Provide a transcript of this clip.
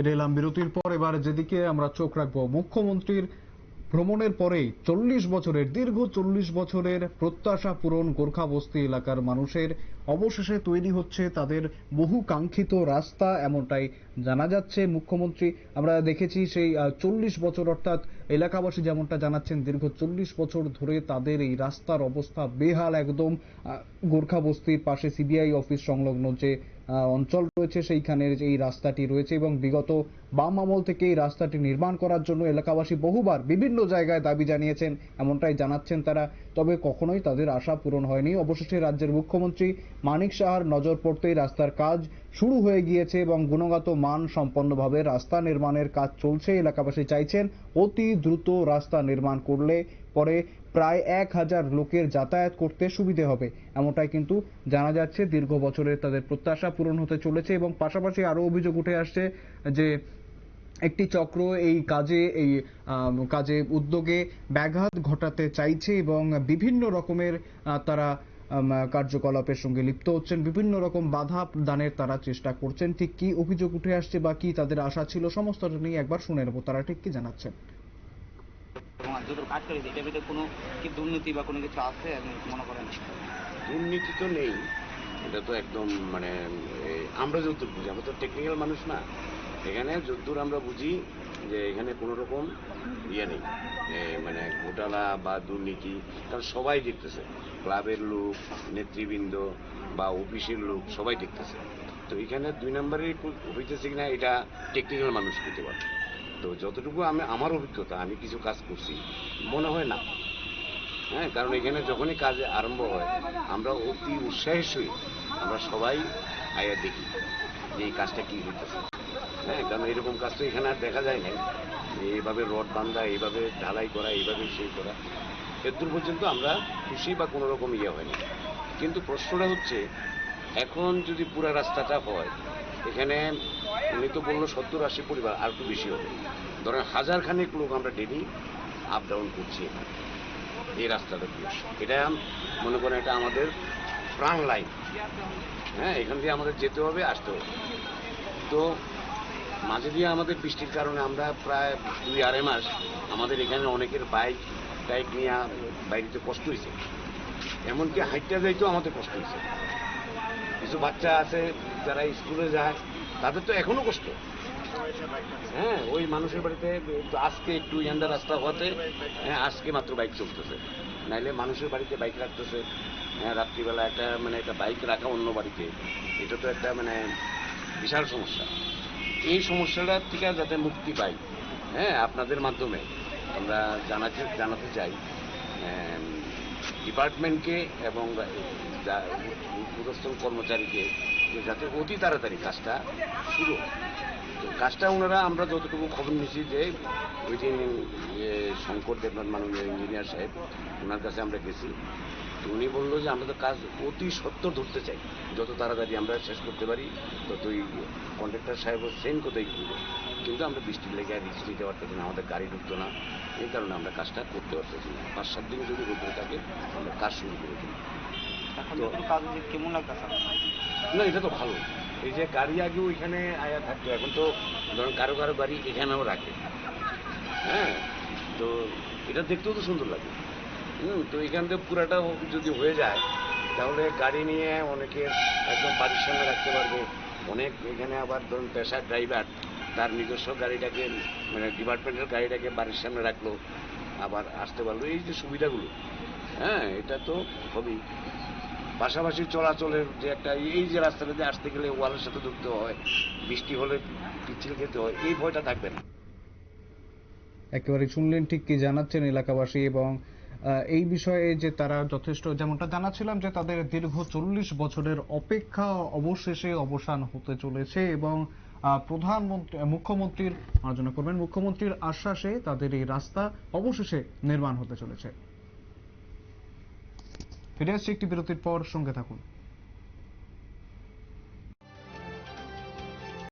ফিরে এলাম বিরতির পর, এবার যেদিকে আমরা চোখ রাখব, মুখ্যমন্ত্রীর ভ্রমণের পরেই চল্লিশ বছরের, দীর্ঘ চল্লিশ বছরের প্রত্যাশা পূরণ গোর্খা বস্তি এলাকার মানুষের অবশেষে তৈরি হচ্ছে তাদের বহু কাঙ্ক্ষিত রাস্তা এমনটাই জানা যাচ্ছে। মুখ্যমন্ত্রী, আমরা দেখেছি সেই চল্লিশ বছর অর্থাৎ এলাকাবাসী যেমনটা জানাচ্ছেন, দীর্ঘ চল্লিশ বছর ধরে তাদের এই রাস্তার অবস্থা বেহাল একদম। গোর্খা বস্তির পাশে সিবিআই অফিস সংলগ্ন যে অঞ্চল রয়েছে সেইখানের এই রাস্তাটি রয়েছে এবং বিগত বাম আমল থেকে এই রাস্তাটি নির্মাণ করার জন্য এলাকাবাসী বহুবার বিভিন্ন জায়গায় দাবি জানিয়েছেন, এমনটাই জানাচ্ছেন তারা। তবে কখনোই তাদের আশা পূরণ হয়নি। অবশেষে রাজ্যের মুখ্যমন্ত্রী মানিক সাহার নজর পড়তেই রাস্তার কাজ শুরু হয়ে গিয়েছে এবং গুণগত মান সম্পন্নভাবে রাস্তা নির্মাণের কাজ চলছে। এলাকাবাসী চাইছেন অতি দ্রুত রাস্তা নির্মাণ করলে পরে প্রায় এক হাজার লোকের যাতায়াত করতে সুবিধে হবে। এমনটাই কিন্তু জানা যাচ্ছে, দীর্ঘ বছরের তাদের প্রত্যাশা পূরণ হতে চলেছে এবং পাশাপাশি আরও অভিযোগ উঠে আসছে যে একটি চক্র এই কাজে এই কাজে উদ্যোগে ব্যাঘাত ঘটাতে চাইছে এবং বিভিন্ন রকমের তারা কার্যকলাপের সঙ্গে লিপ্ত হচ্ছেন। বিভিন্ন রকম বাধা দানের তারা চেষ্টা করছেন। ঠিক কি অভিযোগ উঠে আসছে বা কি তাদের আশা ছিল, সমস্তটা নিয়ে একবার শুনে নেব। তারা ঠিক কি জানাচ্ছেন? যত কাজ করেছে এটার ভিতরে কোনো কি দুর্নীতি বা কোনো কিছু আছে? আপনি মনে করেন দুর্নীতি তো নেই। এটা তো একদম মানে আমরা যতদূর বুঝি, আমরা তো টেকনিক্যাল মানুষ না। এখানে যতদূর আমরা বুঝি যে এখানে কোনো রকম ইয়ে নেই। মানে ঘোটালা বা দুর্নীতি, কারণ সবাই দেখতেছে। ক্লাবের লোক, নেতৃবৃন্দ বা অফিসের লোক, সবাই দেখতেছে। তো এখানে দুই নম্বরে হইতেছে কিনা, এটা টেকনিক্যাল মানুষ করতে পারে। তো যতটুকু আমি, আমার অভিজ্ঞতা, আমি কিছু কাজ করছি, মনে হয় না। হ্যাঁ কারণ এখানে যখনই কাজ আরম্ভ হয়, আমরা অতি উৎসাহের সহিত আমরা সবাই আয়া দেখি যে এই কাজটা কি হইতেছে। হ্যাঁ কারণ এরকম কাজ তো এখানে আর দেখা যায় না যে এইভাবে রড বান্ধা, এইভাবে ঢালাই করা, এইভাবে সেই করা এদূর পর্যন্ত আমরা খুশি বা কোনো রকম ইয়ে হয়নি। কিন্তু প্রশ্নটা হচ্ছে, এখন যদি পুরা রাস্তাটা হয়, এখানে উনি তো বলল সত্তর আশি পরিবার, আর একটু বেশি হবে। ধরেন হাজার খানেক লোক আমরা ডেলি আপ ডাউন করছি এই রাস্তাটা দিয়ে। এটা মনে করেন এটা আমাদের প্রাণ লাইন। হ্যাঁ এখান দিয়ে আমাদের যেতে হবে, আসতে হবে। তো মাঝে দিয়ে আমাদের বৃষ্টির কারণে আমরা প্রায় দুই আড়াই মাস আমাদের এখানে অনেকের বাইক টাইক নিয়ে বাইরেতে কষ্ট হয়েছে। এমনকি হাইটটা যাইতেও আমাদের কষ্ট হয়েছে। কিছু বাচ্চা আছে যারা স্কুলে যায় তাদের তো এখনও কষ্ট। হ্যাঁ ওই মানুষের বাড়িতে আজকে একটু ইয়ান্ডা রাস্তা হওয়াতে হ্যাঁ আজকে মাত্র বাইক চলতেছে। নাইলে মানুষের বাড়িতে বাইক রাখতেছে। হ্যাঁ রাত্রিবেলা একটা মানে একটা বাইক রাখা অন্য বাড়িতে। এটা তো একটা মানে বিশাল সমস্যা। এই সমস্যাটা থেকে যাতে মুক্তি পাই হ্যাঁ আপনাদের মাধ্যমে আমরা জানাতে জানাতে চাই। ডিপার্টমেন্টকে এবং যা- উদ্বোধন কর্মচারীকে যে যাতে অতি তাড়াতাড়ি কাজটা শুরু। তো কাজটা ওনারা, আমরা যতটুকু খবর নিয়েছি যে ওই দিন ইয়ে শঙ্কর দেবনাথ মাননীয় ইঞ্জিনিয়ার সাহেব, ওনার কাছে আমরা গেছি। তো উনি বলল যে আমরা তো কাজ অতি সত্য ধরতে চাই। যত তাড়াতাড়ি আমরা শেষ করতে পারি, ততই কন্ট্রাক্টর সাহেবও সেম করব কিন্তু আমরা বৃষ্টির লেগে আর রিক্স নিতে পারতেছি না আমাদের গাড়ি ঢুকতো না। এই কারণে আমরা কাজটা করতে পারতেছি না। পাঁচ সাত দিন যদি রোদ্রে থাকে আমরা কাজ শুরু করে দিই। না এটা তো ভালো। এই যে গাড়ি আগে ওইখানে আয়া থাকতো এখন তো ধরুন কারও কারও গাড়ি এখানেও রাখে। হ্যাঁ তো এটা দেখতেও তো সুন্দর লাগে। হুম তো এখান থেকে পুরাটা যদি হয়ে যায় তাহলে গাড়ি নিয়ে অনেকে একদম বাড়ির সামনে রাখতে পারবে। অনেক এখানে আবার ধরুন পেশার ড্রাইভার তার নিজস্ব গাড়িটাকে মানে ডিপার্টমেন্টের গাড়িটাকে বাড়ির সামনে রাখল, আবার আসতে পারল। এই যে সুবিধাগুলো হ্যাঁ এটা তো হবেই। পাশাপাশি চলাচলের যে একটা, এই যে রাস্তাটা দিয়ে আসতে গেলে ওয়ালের সাথে ঢুকতে হয়, বৃষ্টি হলে পিচ্ছিল খেতে হয়, এই ভয়টা থাকবে না। একেবারে শুনলেন ঠিক কি জানাচ্ছেন এলাকাবাসী এবং এই বিষয়ে যে তারা যথেষ্ট, যেমনটা জানাচ্ছিলাম যে তাদের দীর্ঘ চল্লিশ বছরের অপেক্ষা অবশেষে অবসান হতে চলেছে এবং প্রধানমন্ত্রী, মুখ্যমন্ত্রীর, আলোচনা করবেন, মুখ্যমন্ত্রীর আশ্বাসে তাদের এই রাস্তা অবশেষে নির্মাণ হতে চলেছে। ফিরে আসছি একটি বিরতির পর, সঙ্গে থাকুন।